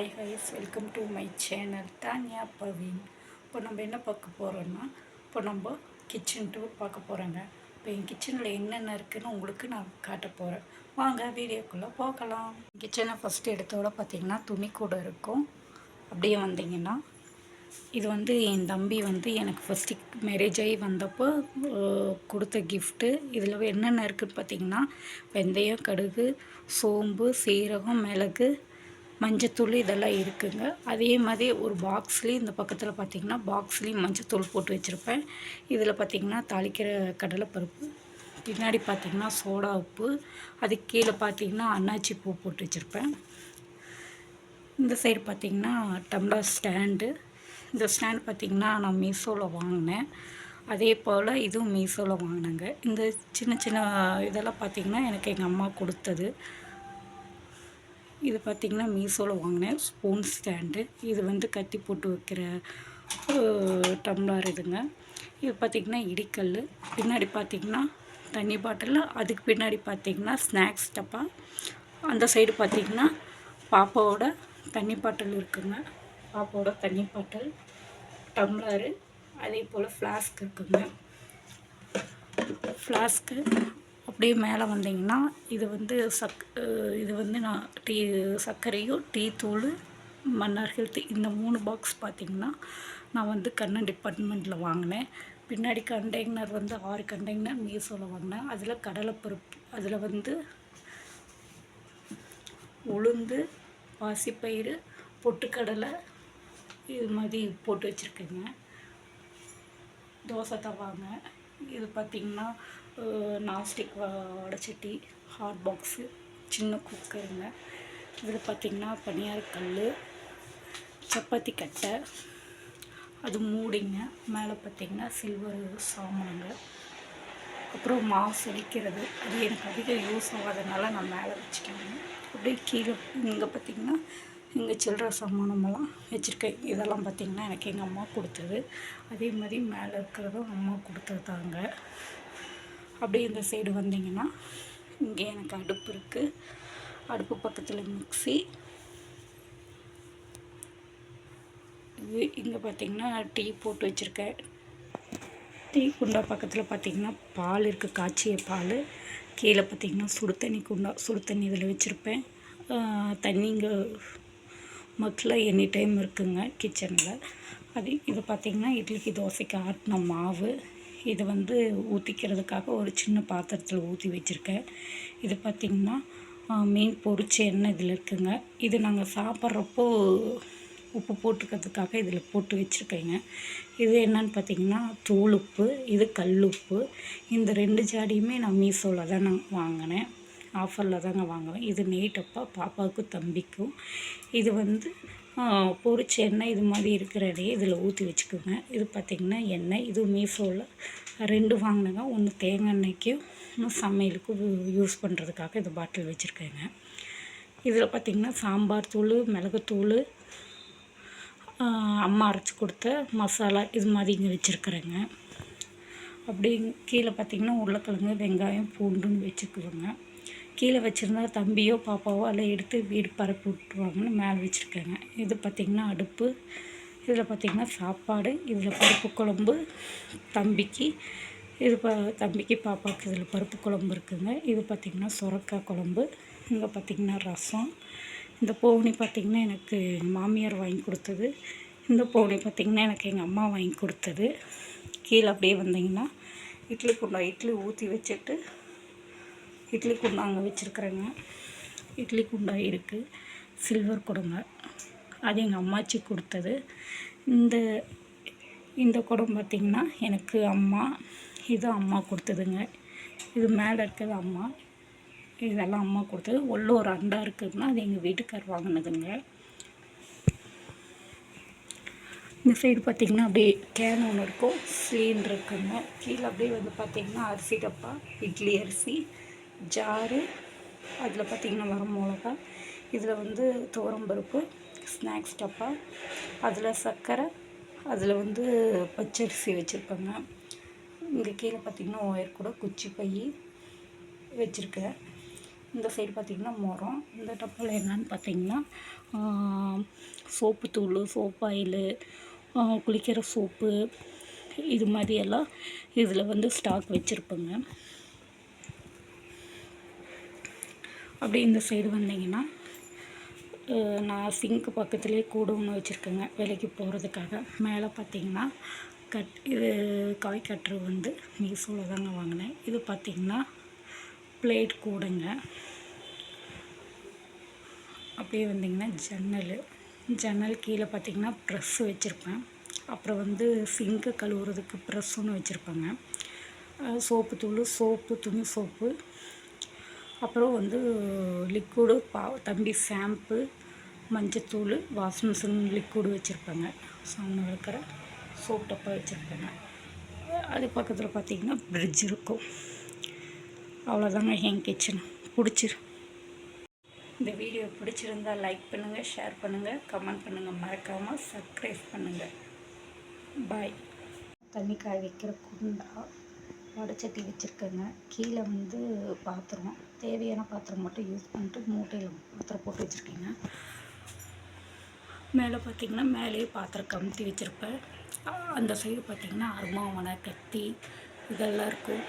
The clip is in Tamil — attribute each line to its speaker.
Speaker 1: Hi guys welcome to my channel Thaniya Pavin இப்போ நம்ம என்ன பார்க்க போகிறோன்னா இப்போ நம்ம கிச்சன் டூர் பார்க்க போகிறோங்க இப்போ என் கிச்சனில் என்னென்ன இருக்குன்னு உங்களுக்கு நான் காட்ட போகிறேன் வாங்க வீடியோக்குள்ளே போகலாம். கிச்சனை ஃபஸ்ட்டு எடுத்தோட பார்த்தீங்கன்னா துணி கூட இருக்கும். அப்படியே வந்தீங்கன்னா இது வந்து என் தம்பி வந்து எனக்கு ஃபஸ்ட்டு மேரேஜ் ஆகி வந்தப்போ கொடுத்த கிஃப்ட்டு இதில் என்னென்ன இருக்குன்னு பார்த்தீங்கன்னா வெந்தயம் கடுகு சோம்பு சீரகம் மிளகு மஞ்சத்தூள் இதெல்லாம் இருக்குதுங்க அதே மாதிரி ஒரு பாக்ஸ்லேயும் இந்த பக்கத்தில் பார்த்தீங்கன்னா பாக்ஸ்லேயும் மஞ்சத்தூள் போட்டு வச்சுருப்பேன். இதில் பார்த்தீங்கன்னா தாளிக்கிற கடலைப்பருப்பு பின்னாடி பார்த்தீங்கன்னா சோடா உப்பு அதுக்கு கீழே பார்த்தீங்கன்னா அன்னாச்சி பூ போட்டு வச்சுருப்பேன். இந்த சைடு பார்த்தீங்கன்னா டம்ளர் ஸ்டாண்டு. இந்த ஸ்டாண்ட் பார்த்திங்கன்னா நான் மீஷோவில் வாங்கினேன். அதே போல் இதுவும் மீஷோவில் வாங்கினேங்க. இந்த சின்ன சின்ன இதெல்லாம் பார்த்தீங்கன்னா எனக்கு எங்கள் அம்மா கொடுத்தது. இது பார்த்திங்கன்னா மீஷோவில் வாங்கினேன். Spoon stand. இது வந்து கத்தி போட்டு வைக்கிற டம்ளார் இதுங்க. இது பார்த்திங்கன்னா இடிக்கல். பின்னாடி பார்த்திங்கன்னா தண்ணி பாட்டில். அதுக்கு பின்னாடி பார்த்திங்கன்னா ஸ்நாக்ஸ் டப்பா. அந்த சைடு பார்த்திங்கன்னா பாப்பாவோட தண்ணி பாட்டில் இருக்குங்க. பாப்பாவோட தண்ணி பாட்டில். டம்ளரு. அதே போல் ஃப்ளாஸ்க் இருக்குங்க. ஃப்ளாஸ்க்கு அப்படியே மேலே வந்தீங்கன்னா இது வந்து சக் இது வந்து நான் டீ சர்க்கரையும் டீ தூள் மன்னார் ஹெல்த் இந்த மூணு பாக்ஸ் பார்த்தீங்கன்னா நான் வந்து கண்ணன் டிபார்ட்மெண்ட்டில் வாங்கினேன். பின்னாடி கண்டெய்னர் வந்து ஆறு கண்டெய்னர் மீசோவில் வாங்கினேன். அதில் கடலைப்பருப்பு அதில் வந்து உளுந்து பாசிப்பயிறு பொட்டுக்கடலை இது மாதிரி போட்டு வச்சுருக்கேங்க. தோசை தவாங்க. இது பார்த்திங்கன்னா நான்ஸ்டிக் வடைச்சட்டி ஹாட் பாக்ஸு சின்ன குக்கருங்க. இதில் பார்த்திங்கன்னா பனியார் கல் சப்பாத்தி கட்டை அது மூடிங்க. மேலே பார்த்திங்கன்னா சில்வர் சாமானுங்க. அப்புறம் மாவு அடிக்கிறது. அது எனக்கு அதிகம் யூஸ் ஆகாதனால நான் மேலே வச்சுட்டேங்க அப்படியே கீழே இங்கே பார்த்திங்கன்னா எங்கள் சில்லற சாமானமெல்லாம் வச்சுருக்கேன் இதெல்லாம் பார்த்திங்கன்னா எனக்கு எங்கள் அம்மா கொடுத்தது. அதே மாதிரி மேலே இருக்கிறதும் அம்மா கொடுத்தது தாங்க. அப்படியே இந்த சைடு வந்தீங்கன்னா இங்கே எனக்கு அடுப்பு இருக்குது அடுப்பு பக்கத்தில் மிக்சி இது இங்கே பார்த்திங்கன்னா டீ போட்டு வச்சுருக்கேன் டீ குண்டா பக்கத்தில் பார்த்திங்கன்னா பால் இருக்குது காய்ச்சிய பால். கீழே பார்த்திங்கன்னா சுடு தண்ணி குண்டா சுடு தண்ணி இதில் வச்சுருப்பேன். தண்ணி இங்கே மக்கில் எனி டைம் இருக்குங்க கிச்சனில் அது இது பார்த்திங்கன்னா இட்லிக்கு தோசைக்கு ஆட்டின மாவு. இது வந்து ஊற்றிக்கிறதுக்காக ஒரு சின்ன பாத்திரத்தில் ஊற்றி வச்சுருக்கேன். இது பார்த்திங்கன்னா மீன் பொரிச்ச எண்ணெய் இதில் இருக்குங்க. இது நாங்கள் சாப்பிட்றப்போ உப்பு போட்டுக்கிறதுக்காக இதில் போட்டு வச்சுருக்கேங்க. இது என்னன்னு பார்த்தீங்கன்னா தூள் உப்பு இது கல் உப்பு இந்த ரெண்டு ஜாடியுமே நான் மீஷோவில் தான் நான் வாங்கினேன். ஆஃபரில் தாங்க வாங்குவேன். இது நெய்டப்பா பாப்பாவுக்கும் தம்பிக்கும். இது வந்து ஆ, பொரிச்ச எண்ணெய் இது மாதிரி இருக்கிற இடையே இதில் ஊற்றி வச்சுக்கோங்க இது பார்த்திங்கன்னா எண்ணெய் இது மீஃபோவில் ரெண்டு வாங்கினேங்க. ஒன்று தேங்காய் எண்ணெய்க்கும் இன்னும் சமையலுக்கும் யூஸ் பண்ணுறதுக்காக இது பாட்டில் வச்சுருக்கேங்க. இதில் பார்த்திங்கன்னா சாம்பார் தூள் மிளகுத்தூள் அம்மா அரைச்சி கொடுத்த மசாலா இது மாதிரி இங்கே வச்சுருக்குறேங்க. அப்படி கீழே பார்த்திங்கன்னா உருளைக்கிழங்கு வெங்காயம் பூண்டுன்னு வச்சுக்குவோங்க. கீழே வச்சுருந்தா தம்பியோ பாப்பாவோ எல்லாம் எடுத்து வீடு பரப்பி விட்ருவாங்கன்னு மேலே வச்சுருக்காங்க. இது பார்த்திங்கன்னா அடுப்பு இதில் பார்த்திங்கன்னா சாப்பாடு இதில் பருப்பு குழம்பு தம்பிக்கு இது ப தம்பிக்கு பாப்பாவுக்கு இதில் பருப்பு குழம்பு இருக்குதுங்க இது பார்த்திங்கன்னா சுரக்காய் குழம்பு இங்கே பார்த்திங்கன்னா ரசம். இந்த போனி பார்த்திங்கன்னா எனக்கு மாமியார் வாங்கி கொடுத்தது. இந்த போனி பார்த்திங்கன்னா எனக்கு எங்கள் அம்மா வாங்கி கொடுத்தது. கீழே அப்படியே வந்தீங்கன்னா இட்லி குண்டா இட்லி ஊற்றி வச்சுட்டு இட்லி குண்டா அங்கே வச்சுருக்குறேங்க. இட்லி குண்டா இருக்குது சில்வர் குடங்க. அது எங்கள் அம்மாச்சி கொடுத்தது. இந்த இந்த குடம் பார்த்திங்கன்னா எனக்கு அம்மா இது அம்மா கொடுத்ததுங்க. இது மேலே இருக்கிறது அம்மா. இதெல்லாம் அம்மா கொடுத்தது. உள்ள ஒரு அண்டா இருக்குதுன்னா அது எங்கள் வீட்டுக்கார் வாங்கினதுங்க. இந்த சைடு பார்த்திங்கன்னா அப்படியே கேன் ஒன்று இருக்கும். சிலிண்டர் இருக்குங்க. கீழே அப்படியே வந்து பார்த்திங்கன்னா அரிசி டப்பா இட்லி அரிசி. ஜாரு அதில் பார்த்திங்கன்னா வர மிளகா இதில் வந்து துவரம்பருப்பு ஸ்நாக்ஸ் டப்பா அதில் சர்க்கரை அதில் வந்து பச்சரிசி வச்சுருப்பேங்க. இங்கே கீழே பார்த்திங்கன்னா ஒயர் கூட குச்சி பை வச்சுருக்கேன். இந்த சைடு பார்த்திங்கன்னா மரம். இந்த டப்பாவில் என்னன்னு பார்த்தீங்கன்னா சோப்பு தூள் சோப் ஆயிலு குளிக்கிற சோப்பு இது மாதிரி எல்லாம் இதில் வந்து ஸ்டாக் வச்சுருப்பேங்க. அப்படியே இந்த சைடு வந்தீங்கன்னா நான் சிங்க்கு பக்கத்துலேயே கூடு ஒன்று வச்சுருக்கேங்க வேலைக்கு போகிறதுக்காக மேலே பார்த்தீங்கன்னா கட் இது காய் கட்டுரு வந்து மீசோவில் தாங்க வாங்கினேன். இது பார்த்தீங்கன்னா பிளேட் கூடுங்க. அப்படியே வந்தீங்கன்னா ஜன்னல். ஜன்னல் கீழே பார்த்தீங்கன்னா ப்ரெஸ் வச்சுருப்பேன். அப்புறம் வந்து சிங்க்கு கழுவுறதுக்கு ப்ரெஸ் ஒன்று வச்சுருப்பேங்க. சோப்பு தூள் சோப்பு துணி சோப்பு. அப்புறம் வந்து லிக்விடு பா தம்பி ஷாம்பு மஞ்சத்தூள் வாஷிங் லிக்விடு வச்சுருப்பாங்க. சாணம் இருக்கிற சோப் டப்பா வச்சுருப்பேங்க. அது பக்கத்தில் பார்த்தீங்கன்னா ஃப்ரிட்ஜ் இருக்கும். அவ்வளோதாங்க என் கிச்சன் பிடிச்சிரு. இந்த வீடியோ பிடிச்சிருந்தா லைக் பண்ணுங்கள் ஷேர் பண்ணுங்கள் கமெண்ட் பண்ணுங்கள் மறக்காமல் சப்ஸ்கிரைப் பண்ணுங்கள் பாய் தண்ணி காய வைக்கிற குண்டா. வடைச்சட்டி வச்சுருக்கேங்க. கீழே வந்து பாத்திரம் தேவையான பாத்திரம் மட்டும் யூஸ் பண்ணிட்டு மூட்டையில் பாத்திரம் போட்டு வச்சுருக்கேங்க. மேலே பார்த்திங்கன்னா மேலேயே பாத்திரம் கமுத்தி வச்சுருப்பேன். அந்த சைடு பார்த்திங்கன்னா அருமாவனை கத்தி இதெல்லாம் இருக்கும்.